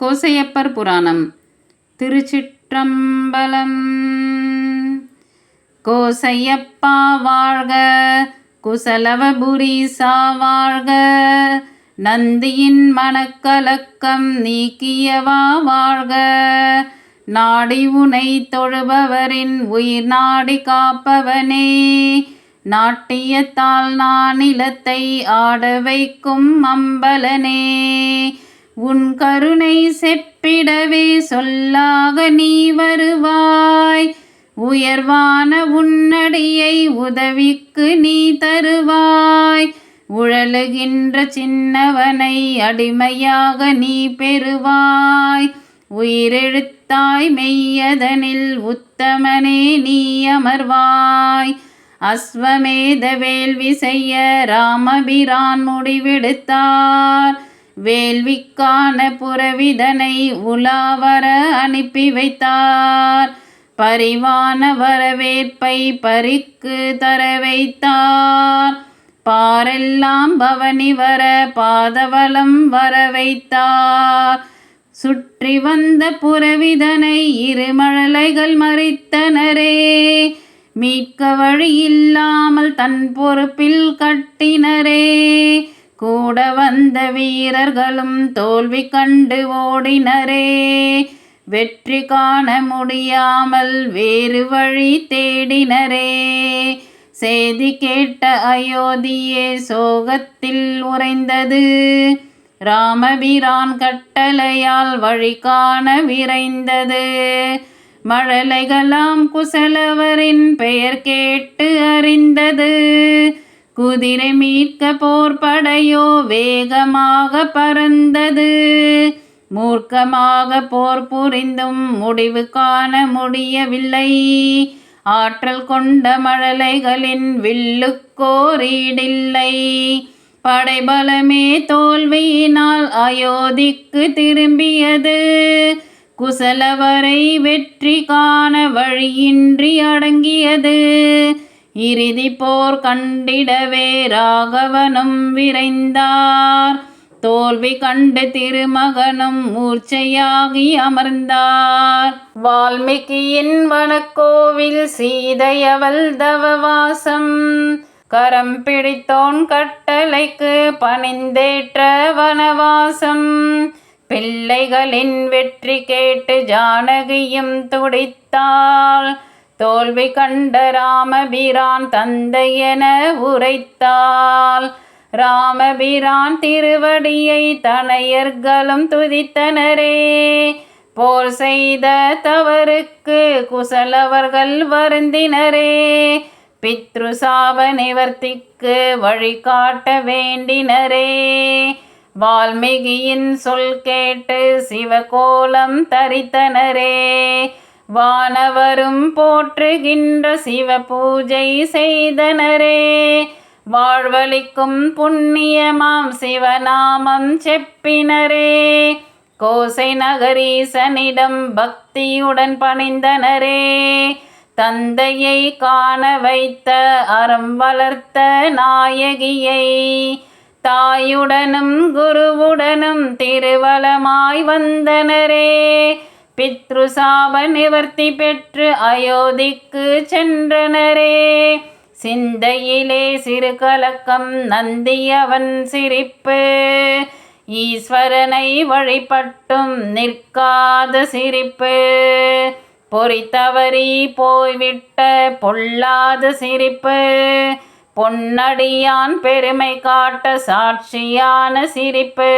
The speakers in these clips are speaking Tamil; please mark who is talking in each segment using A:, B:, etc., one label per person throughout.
A: கோசையப்பர் புராணம். திருச்சிற்றம்பலம். கோசையப்பா வாழ்க குசலவபுரீசா வாழ்க. நந்தியின் மனக்கலக்கம் நீக்கியவா வாழ்க. நாடி உனை தொழுபவரின் உயிர் நாடி காப்பவனே. நாட்டியத்தால் நானிலத்தை ஆட வைக்கும் அம்பலனே. உன் கருணை செப்பிடவே சொல்லாக நீ வருவாய். உயர்வான உன்னடியை உதவிக்கு நீ தருவாய். உழலுகின்ற சின்னவனை அடிமையாக நீ பெறுவாய். உயிரெழுத்தாய் மெய்யதனில் உத்தமனே நீ அமர்வாய். அஸ்வமேத வேள்வி செய்ய ராமபிரான் முடிவெடுத்தார். வேள்விக்கான புறவிதனை உலாவர அனுப்பி வைத்தார். பரிவான வரவேற்பை பறிக்கு தர வைத்தார். பாரெல்லாம் பவனி வர பாதவளம் வர வைத்தார். சுற்றி வந்த புறவிதனை இருமழலைகள் மறித்தனரே. மீட்க வழி இல்லாமல் தன் பொறுப்பில் கட்டினரே. கூட வந்த வீரர்களும் தோல்வி கண்டு ஓடினரே. வெற்றி காண முடியாமல் வேறு வழி தேடினரே. செய்தி கேட்ட அயோத்தியே சோகத்தில் உறைந்தது. ராமபிரான் கட்டளையால் வழி காண விரைந்தது. மழலைகளாம் குசலவரின் பெயர் கேட்டு அறிந்தது. குதிரை மீட்க போர்படையோ வேகமாக பறந்தது. மூர்க்கமாக போர் புரிந்தும் முடிவு காண முடியவில்லை. ஆற்றல் கொண்ட மழலைகளின் வில்லுக்கோரீடில்லை படைபலமே தோல்வியினால் அயோத்திக்கு திரும்பியது. குசலவரை வெற்றி காண வழியின்றி அடங்கியது. இறுதி போர் கண்டிடவே ராகவனும் விரைந்தார். தோல்வி கண்டு திருமகனும் மூர்ச்சையாகி அமர்ந்தார். வால்மீகியின் வனக்கோவில் சீதையவள் தவவாசம். கரம் பிடித்தோன் கட்டளைக்கு பணிந்தேற்ற வனவாசம். பிள்ளைகளின் வெற்றி கேட்டு ஜானகியும் துடித்தாள். தோல்வி கண்ட ராமபிரான் தந்தையென உரைத்தாள் ராமபிரான் திருவடியை தனையர்களும் துதித்தனரே. போர் செய்த தவறுக்கு குசலவர்கள் வருந்தினரே. பித்ரு சாப நிவர்த்திக்கு வழிகாட்ட வேண்டினரே. வால்மீகியின் சொல் கேட்டு சிவகோலம் தரித்தனரே. வானவரும் போற்றுகின்ற சிவ பூஜை செய்தனரே. வாழ்வழிக்கும் புண்ணியமாம் சிவநாமம் செப்பினரே. கோசை நகரீசனிடம் பக்தியுடன் பணிந்தனரே. தந்தையை காண வைத்த அறம் வளர்த்த நாயகியை. தாயுடனும் குருவுடனும் திருவலமாய் வந்தனரே. பித்ருசாப நிவர்த்தி பெற்று அயோத்திக்கு சென்றனரே. சிந்தையிலே சிறு கலக்கம் நந்தியவன் சிரிப்பு. ஈஸ்வரனை வழிபட்டும் நிற்காத சிரிப்பு. பொறித்தவறி போய்விட்ட பொல்லாத சிரிப்பு. பொன்னடியான் பெருமை காட்ட சாட்சியான சிரிப்பு.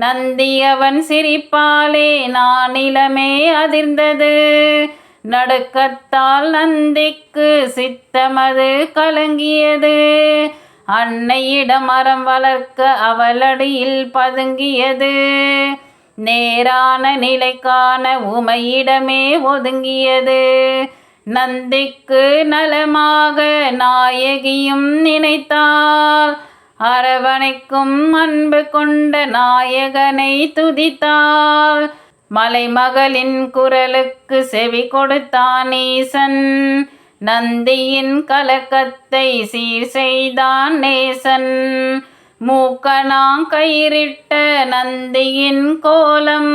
A: நந்தியவன் சிரிப்பாலே நானிலமே அதிர்ந்தது. நடுக்கத்தால் நந்திக்கு சித்தமது கலங்கியது. அன்னையிடம் மரம் வளர்க்க அவளடியில் பதுங்கியது. நேரான நிலைக்கான உமையிடமே ஒதுங்கியது. நந்திக்கு நலமாக நாயகியும் நினைத்தாள். அரவணைக்கும் அன்பு கொண்ட நாயகனை துதித்தாள் மலைமகளின் குரலுக்கு செவி கொடுத்தான் ஈசன். நந்தியின் கலக்கத்தை சீர் செய்தான் நேசன். மூக்கணாங் கயிறிட்ட நந்தியின் கோலம்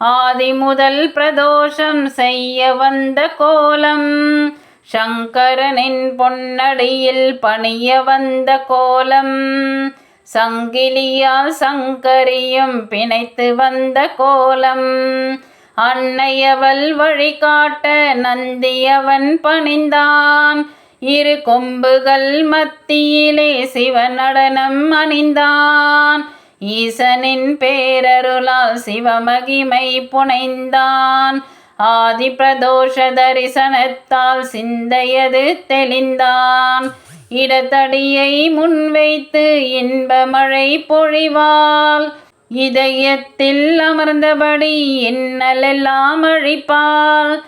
A: ஆதி முதல் பிரதோஷம் செய்ய வந்த கோலம் சங்கரனின் பொன்னடியில் பணிய வந்த கோலம் சங்கிலியால் சங்கரியும் பிணைத்து வந்த கோலம். அன்னையவள் வழிகாட்ட நந்தியவன் பணிந்தான் இரு கொம்புகள் மத்தியிலே சிவநடனம் அணிந்தான். ஈசனின் பேரருளால் சிவமகிமை புனைந்தான். ஆதி பிரதோஷ தரிசனத்தால் சிந்தையது தெளிந்தான். இடத்தடியை முன்வைத்து இன்ப மழை பொழிவாள். இதயத்தில் அமர்ந்தபடி இன்னலெல்லாம் அழிப்பாள்.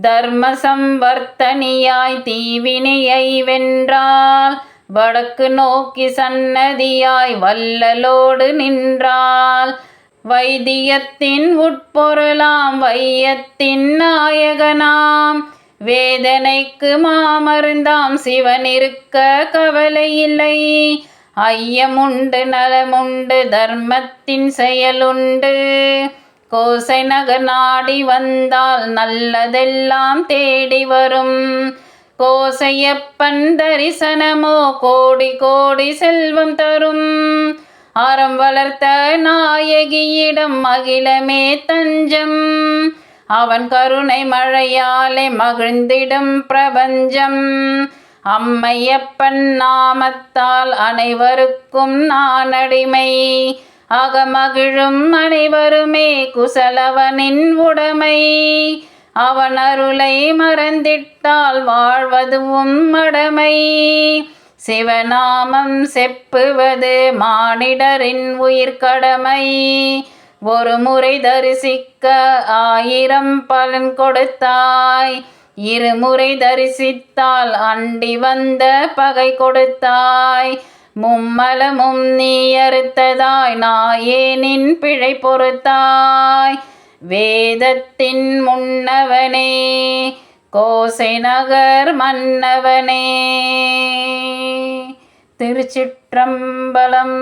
A: தர்ம சம்வர்த்தனியாய் தீவினையை வென்றாள். வடக்கு நோக்கி சன்னதியாய் வல்லலோடு நின்றாள். வைத்தியத்தின் உட்பொருளாம் வையத்தின் நாயகனாம். வேதனைக்கு மாமருந்தாம் சிவன் இருக்க கவலை இல்லை. ஐயமுண்டு நலமுண்டு தர்மத்தின் செயலுண்டு. கோசை நகர் நாடி வந்தால் நல்லதெல்லாம் தேடி வரும். கோசையப்பன் தரிசனமோ கோடி கோடி செல்வம் தரும். அறம் வளர்த்த நாயகியிடம் மகிழமே தஞ்சம். அவன் கருணை மழையாலே மகிழ்ந்திடும் பிரபஞ்சம். அம்மையப்பன் நாமத்தால் அனைவருக்கும் நான் அடிமை அகமகிழும் அனைவருமே குசலவனின் உடைமை. அவன் அருளை மறந்திட்டால் வாழ்வதுவும் மடமை சிவநாமம் செப்புவது மானிடரின் உயிர்க்கடமை ஒரு முறை தரிசிக்க ஆயிரம் பலன் கொடுத்தாய். இருமுறை தரிசித்தால் அண்டி வந்த பகை கொடுத்தாய். மும்மலமும் நீ அறுத்ததாய் நாயேனின் பிழை பொறுத்தாய். வேதத்தின் முன்னவனே கோசை நகர் மன்னவனே. திருச்சிற்றம்பலம்